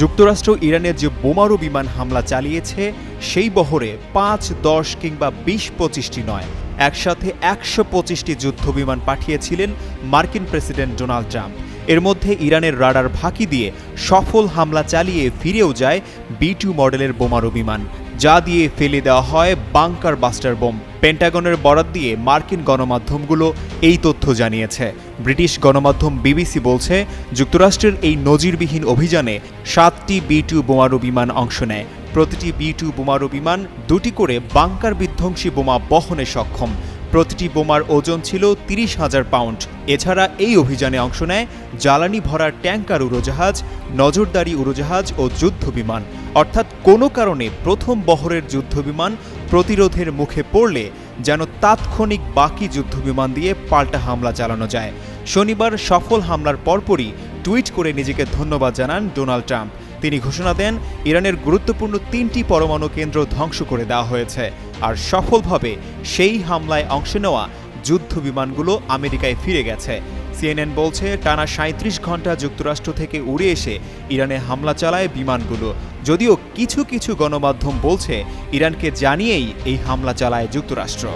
যুক্তরাষ্ট্র ইরানের যে বোমারু বিমান হামলা চালিয়েছে, সেই বহরে পাঁচ, দশ কিংবা বিশ পঁচিশটি নয়, একসাথে একশো পঁচিশটি যুদ্ধ বিমান পাঠিয়েছিলেন মার্কিন প্রেসিডেন্ট ডোনাল্ড ট্রাম্প। এর মধ্যে ইরানের রাডার ফাঁকি দিয়ে সফল হামলা চালিয়ে ফিরেও যায় বি টু মডেলের বোমারু বিমান। যা দিয়ে ফেলে দেওয়া হয় বাংকার বাস্টার বোম। পেন্টাগনের বরাত দিয়ে মার্কিন গণমাধ্যমগুলো এই তথ্য জানিয়েছে। ব্রিটিশ গণমাধ্যম বিবিসি বলছে, যুক্তরাষ্ট্রের এই নজিরবিহীন অভিযানে সাতটি বি টু বোমারু বিমান অংশ নেয়। প্রতিটি বি টু বোমারু বিমান দুটি করে বাংকার বিধ্বংসী বোমা বহনে সক্ষম। প্রতিটি বোমার ওজন ছিল তিরিশ হাজার পাউন্ড। এছাড়া এই অভিযানে অংশ নেয় জ্বালানি ভরা ট্যাঙ্কার উড়োজাহাজ, নজরদারি উড়োজাহাজ ও যুদ্ধ বিমান। অর্থাৎ কোনো কারণে প্রথম বহরের যুদ্ধবিমান প্রতিরোধের মুখে পড়লে যেন তাৎক্ষণিক বাকি যুদ্ধবিমান দিয়ে পাল্টা হামলা চালানো যায়। শনিবার সফল হামলার পরপরই টুইট করে নিজেকে ধন্যবাদ জানান ডোনাল্ড ট্রাম্প। তিনি ঘোষণা দেন, ইরানের গুরুত্বপূর্ণ তিনটি পরমাণু কেন্দ্র ধ্বংস করে দেওয়া হয়েছে। আর সফলভাবে সেই হামলায় অংশ নেওয়া যুদ্ধ বিমানগুলো আমেরিকায় ফিরে গেছে। সিএনএন বলছে, টানা সাঁত্রিশ ঘণ্টা যুক্তরাষ্ট্র থেকে উড়ে এসে ইরানে হামলা চালায় বিমানগুলো। যদিও কিছু কিছু গণমাধ্যম বলছে, ইরানকে জানিয়েই এই হামলা চালায় যুক্তরাষ্ট্র।